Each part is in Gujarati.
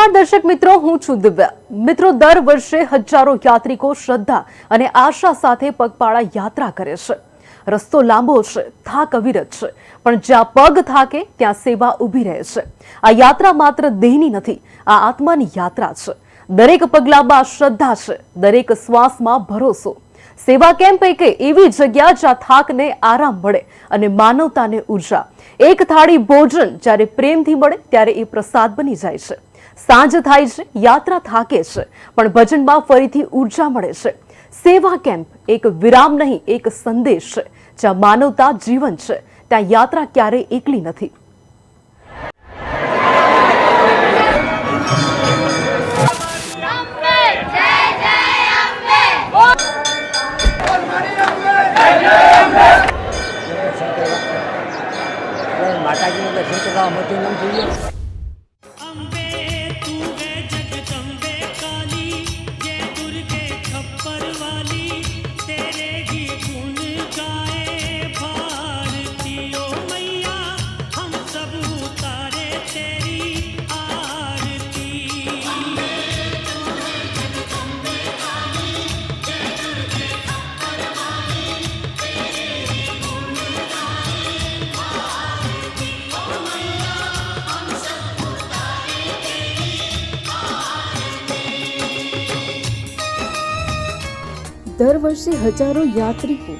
નમસ્કાર દર્શક મિત્રો, હું છું દિવ્યા. મિત્રો, દર વર્ષે હજારો યાત્રિકો શ્રદ્ધા અને આશા સાથે પગપાળા યાત્રા કરે છે. રસ્તો લાંબો છે, થાક અવિરત છે, પણ જ્યાં પગ થાકે, ત્યાં સેવા ઊભી રહે છે. આ યાત્રા માત્ર દેહની નથી, આ આત્માની યાત્રા છે. દરેક પગલામાં શ્રદ્ધા છે, દરેક શ્વાસમાં ભરોસો. સેવા કેમ્પ એક એવી જગ્યા જ્યાં થાકને આરામ મળે અને માનવતાને ઊર્જા. એક થાળી ભોજન જ્યારે પ્રેમથી મળે, ત્યારે એ પ્રસાદ બની જાય છે. સાંજ થાય છે, યાત્રા થાકે છે, પણ ભજનમાં ફરીથી ઊર્જા મળે છે. સેવા કેમ્પ એક વિરામ નહીં, એક સંદેશ છે, જ્યાં માનવતા જીવન છે, ત્યાં યાત્રા ક્યારેય એકલી નથી. માતાજીનું દર્શન કરવા અમરથી નામ જોઈએ. દર વર્ષે હજારો યાત્રિકો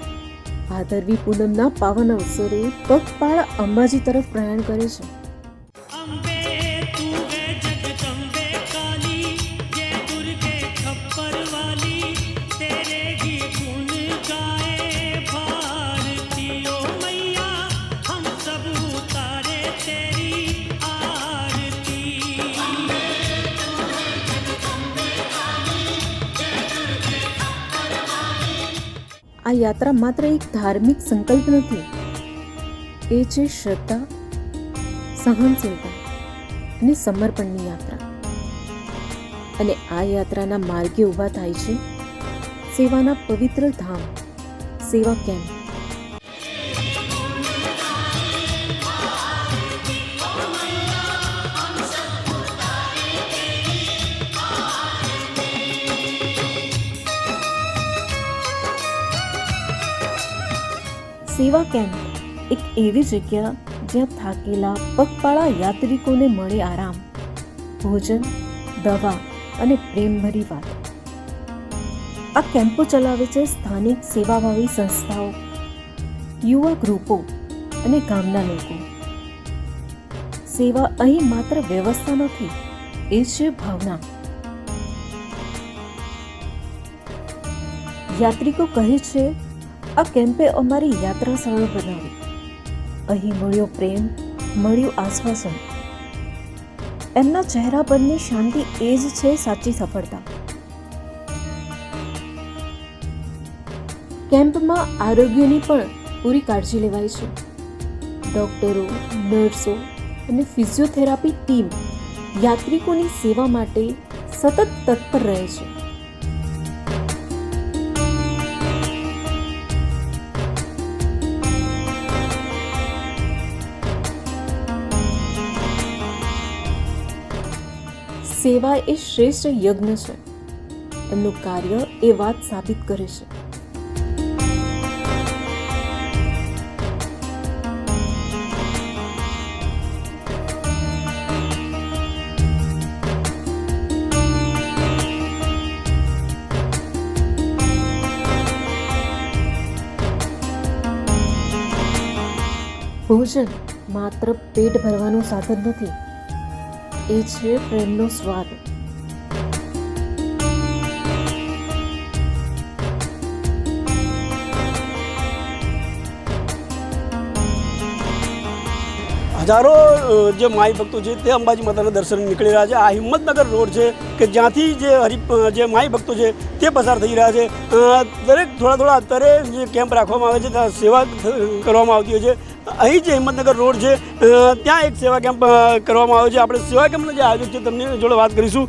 ભાદરવી પૂનમના પાવન અવસરે પગપાળા અંબાજી તરફ પ્રયાણ કરે છે. આ યાત્રા માત્ર એક ધાર્મિક સંકલ્પ નથી, એ છે શ્રદ્ધા, સહનશીલતા અને સમર્પણની યાત્રા. અને આ યાત્રાના માર્ગે ઊભા થાય છે સેવાના પવિત્ર ધામ, સેવા કેમ્પ. સેવા કેમ્પ એક એવી જગ્યા જ્યાં થાકેલા પગપાળા યાત્રિકોને મળે આરામ, ભોજન, દવા અને પ્રેમભરી વાત. આ કેમ્પો ચલાવે છે સ્થાનિક સેવાભાવી સંસ્થાઓ, યુવા ગ્રુપો અને ગામના લોકો. સેવા અહીં માત્ર વ્યવસ્થા નથી, એ છે ભાવના. યાત્રિકો કહે છે આ કેમ્પે અમારી યાત્રા સરળ બનાવી. અહીં મળ્યો પ્રેમ, મળ્યું આશ્વાસન. એમના ચહેરા પરની શાંતિ એ જ છે સાચી સફળતા. કેમ્પમાં આરોગ્યની પણ પૂરી કાળજી લેવાય છે. ડોક્ટરો, નર્સો અને ફિઝિયોથેરાપી ટીમ યાત્રિકોની સેવા માટે સતત તત્પર રહે છે. સેવા એ શ્રેષ્ઠ યજ્ઞ છે. એમનું કાર્ય એ વાત સાબિત કરે છે. ભોજન માત્ર પેટ ભરવાનું સાધન નથી. એ છે પ્રેમનો સ્વાદ હજારો જે માઈ ભક્તો છે તે અંબાજી માતાના દર્શન નીકળી રહ્યા છે. આ હિંમતનગર રોડ છે કે જ્યાંથી જે હરિ જે માઈ ભક્તો છે તે પસાર થઈ રહ્યા છે. દરેક થોડા થોડા અત્યારે જે કેમ્પ રાખવામાં આવે છે ત્યાં સેવા કરવામાં આવતી હોય છે. અહીં જે હિંમતનગર રોડ છે ત્યાં એક સેવા કેમ્પ કરવામાં આવ્યો છે. આપણે સેવા કેમ્પનો જે આયોજક છે તમને જોડે વાત કરીશું.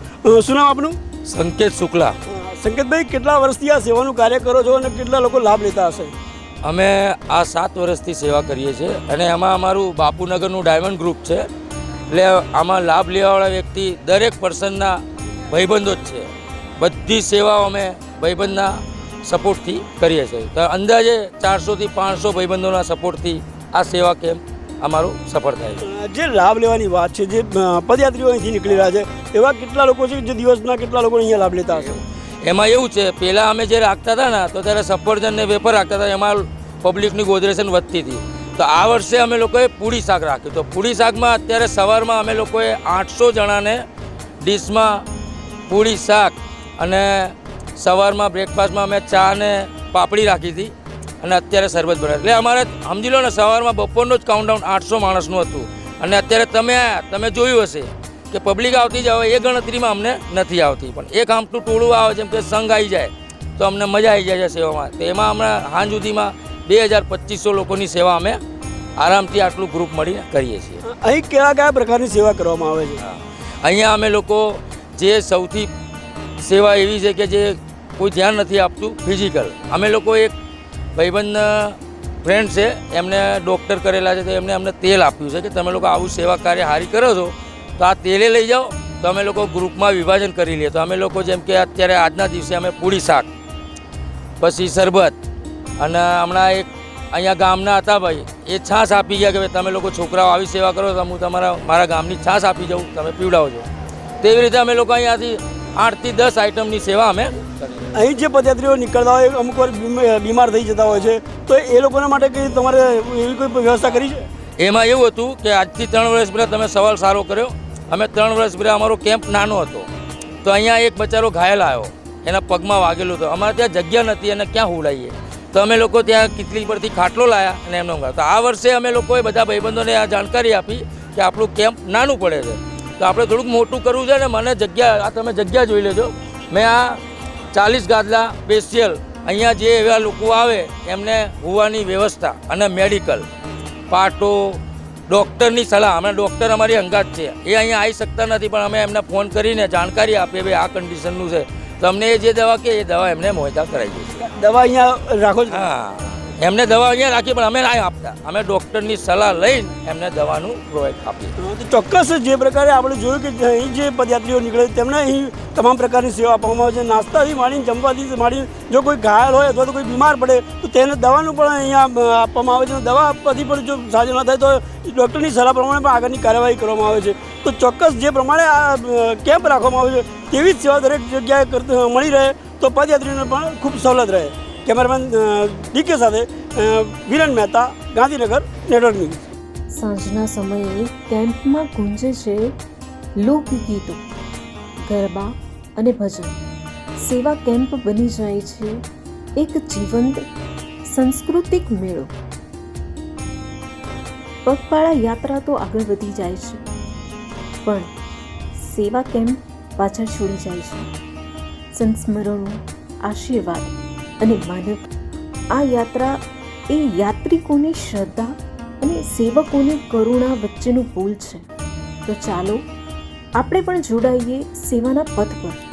શું નામ આપનું? સંકેત શુક્લા. સંકેતભાઈ કેટલા વર્ષથી આ સેવાનું કાર્ય કરો છો અને કેટલા લોકો લાભ લેતા હશે? અમે આ સાત વર્ષથી સેવા કરીએ છીએ અને એમાં અમારું બાપુનગરનું ડાયમંડ ગ્રુપ છે. એટલે આમાં લાભ લેવાવાળા વ્યક્તિ દરેક પર્સનના ભાઈબંધો જ છે. બધી સેવાઓ અમે ભાઈબંધના સપોર્ટથી કરીએ છીએ. તો અંદાજે ચારસોથી પાંચસો ભાઈબંધોના સપોર્ટથી આ સેવા કેમ્પ અમારું સફળ થાય છે. જે લાભ લેવાની વાત છે, જે પદયાત્રીઓ અહીંથી નીકળી રહ્યા છે, એવા કેટલા લોકો છે જે દિવસના કેટલા લોકો અહીંયા લાભ લેતા હશે? એમાં એવું છે, પહેલાં અમે જે રાખતા હતા ને, તો ત્યારે સફરજન ને વેફર રાખતા હતા, એમાં પબ્લિકની ગોદરેશન વધતી હતી. તો આ વર્ષે અમે લોકોએ પૂરી શાક રાખ્યું. તો પૂરી શાકમાં અત્યારે સવારમાં અમે લોકોએ આઠસો જણાને ડીશમાં પૂરી શાક અને સવારમાં બ્રેકફાસ્ટમાં અમે ચા ને પાપડી રાખી હતી અને અત્યારે શરબત બનાવ્યું. એટલે અમારે સમજી લો ને, સવારમાં બપોરનું જ કાઉન્ટડાઉન આઠસો માણસનું હતું. અને અત્યારે તમે તમે જોયું હશે. કે પબ્લિક આવતી જ આવે એ ગણતરીમાં અમને નથી આવતી. પણ એક આમટું ટોળું આવે જેમ કે સંઘ આવી જાય તો અમને મજા આવી જાય છે સેવામાં. તો એમાં હમણાં હાંજ સુધીમાં બે હજાર પચીસો લોકોની સેવા અમે આરામથી આટલું ગ્રુપ મળીને કરીએ છીએ. અહીં કયા કયા પ્રકારની સેવા કરવામાં આવે છે? અહીંયા અમે લોકો જે સૌથી સેવા એવી છે કે જે કોઈ ધ્યાન નથી આપતું ફિઝિકલ અમે લોકો એક ભાઈબંધ ફ્રેન્ડ છે એમને ડૉક્ટર કરેલા છે તો એમને અમને તેલ આપ્યું છે કે તમે લોકો આવું સેવા કાર્ય હારી કરો છો તો આ તેલે લઈ જાઓ તો અમે લોકો ગ્રુપમાં વિભાજન કરી લઈએ તો અમે લોકો જેમ કે અત્યારે આજના દિવસે અમે પૂરી શાક પછી શરબત અને હમણાં એક અહીંયા ગામના હતા ભાઈ એ છાશ આપી ગયા કે ભાઈ તમે લોકો છોકરાઓ આવી સેવા કરો તો હું તમારા મારા ગામની છાશ આપી જાઉં તમે પીવડાવજો. તેવી રીતે અમે લોકો અહીંયાથી આઠથી દસ આઈટમની સેવા અમે અહીં જે પદયાત્રીઓ નીકળતા હોય અમુક વાર બીમાર થઈ જતા હોય છે તો એ લોકોના માટે કંઈ તમારે એવી કોઈ વ્યવસ્થા કરી છે? એમાં એવું હતું કે આજથી ત્રણ વર્ષ પહેલાં તમે સવાલ સારો કર્યો અમે ત્રણ વર્ષ પહેલાં અમારો કેમ્પ નાનો હતો. તો અહીંયા એક બચારો ઘાયલ આવ્યો. એના પગમાં વાગેલું હતું. અમારે ત્યાં જગ્યા નથી અને ક્યાં હુલાઈએ તો અમે લોકો ત્યાં કિટલી પરથી ખાટલો લાયા અને એમને ઊંઘાડ્યા. તો આ વર્ષે અમે લોકોએ બધા ભાઈબંધોને આ જાણકારી આપી કે આપણું કેમ્પ નાનું પડે છે. તો આપણે થોડુંક મોટું કરવું છે ને મને જગ્યા આ તમે જગ્યા જોઈ લેજો. મેં આ ચાલીસ ગાદલા સ્પેશિયલ અહીંયા જે એવા લોકો આવે એમને હોવાની વ્યવસ્થા અને મેડિકલ પાટો ડૉક્ટરની સલાહ. હમણાં ડૉક્ટર અમારી અંગાત છે. એ અહીંયા આવી શકતા નથી પણ અમે એમને ફોન કરીને જાણકારી આપીએ ભાઈ આ કન્ડિશનનું છે. તમને એ જે દવા કે એ દવા એમને મોયતા કરાવી છીએ દવા અહીંયા રાખો હા. એમને દવા અહીંયા રાખી, પણ અમે ના આપતા. અમે ડૉક્ટરની સલાહ લઈને એમને દવાનું પ્રોવાઈડ આપીએ. ચોક્કસ જે પ્રકારે આપણે જોયું કે અહીં જે પદયાત્રીઓ નીકળે, તેમને અહીં તમામ પ્રકારની સેવા આપવામાં આવે છે. નાસ્તાથી માંડીને જમવાથી માંડીને, જો કોઈ ઘાયલ હોય અથવા તો કોઈ બીમાર પડે, તો તેને દવાનું પણ અહીંયા આપવામાં આવે છે. દવા આપવાથી પણ જો સાજો ન થાય, તો ડૉક્ટરની સલાહ પ્રમાણે પણ આગળની કાર્યવાહી કરવામાં આવે છે. તો ચોક્કસ જે પ્રમાણે આ કેમ્પ રાખવામાં આવે છે, તેવી જ સેવા દરેક જગ્યાએ મળી રહે, તો પદયાત્રીઓને પણ ખૂબ સવલત રહે. કેમેરામેન ડીકે સાથે વિરન મહેતા, ગાંધીનગર, નેટવર્ક ન્યૂઝ. સાંજના સમયે કેમ્પમાં ગુંજે છે લોકગીતો, ગરબા અને ભજન. સેવા કેમ્પ બની જાય છે એક જીવંત સાંસ્કૃતિક મેળો. પગપાળા યાત્રા તો આગળ વધી જાય છે, પણ સેવા કેમ્પ પાછળ છોડી જાય છે. સંસ્મરણો, આશીર્વાદ અને માનવ, આ યાત્રા એ યાત્રિકોની શ્રદ્ધા અને સેવકોની કરુણા વચ્ચેનું પુલ છે. તો ચાલો, આપણે પણ જોડાઈએ સેવાના પથ પર.